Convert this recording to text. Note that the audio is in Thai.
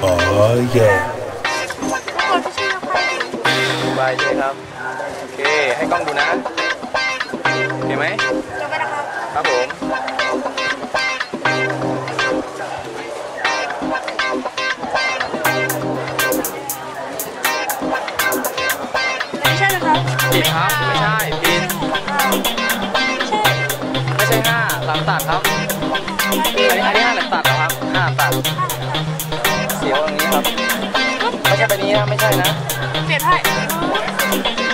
Oh yeah. สบายดีครับ โอเค ให้กล้องดูนะ โอเคไหมจบไปนะครับครับผมไม่ใช่นะครับผิดครับ ไม่ใช่ผิดใช่ไม่ใช่ห้าหลังตัดครับอันนี้ สียวอย่างนี้ครับ ไม่ใช่ไปนี้นะ ไม่ใช่นะ เปลี่ยนให้